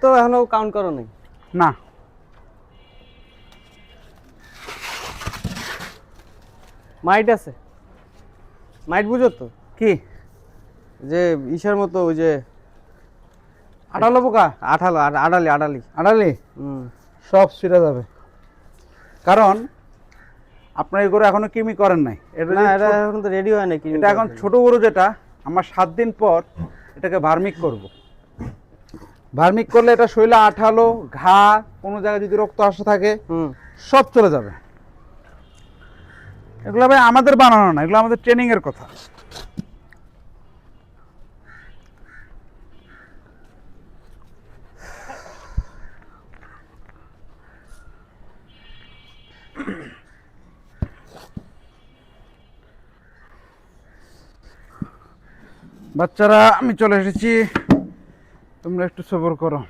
তো এখনও কাউন্ট করো নাই না। মাইট আছে। মাইট বুঝো তো? কি? যে ইসের মতো ওই যে আটালো পোকা? আঠালো আড়ালি আড়ালি। আড়ালি? সব ছিঁড়ে যাবে। কারণ আপনার এই গরু এখনও কিমি করেন নাই। এটা এটা এখন তো রেডি হয় না এটা এখন ছোট গরু যেটা আমার সাত দিন পর এটাকে ভার্মিক করব। ভার্মিক করলে এটা শৈলে আঠালো ঘা কোনো জায়গায় যদি রক্ত আসা থাকে সব চলে যাবে। এগুলো ভাই আমাদের বানানো না এগুলো আমাদের ট্রেনিং এর কথা। বাচ্চারা আমি চলে এসেছি। তোমরা একটু সবর করো।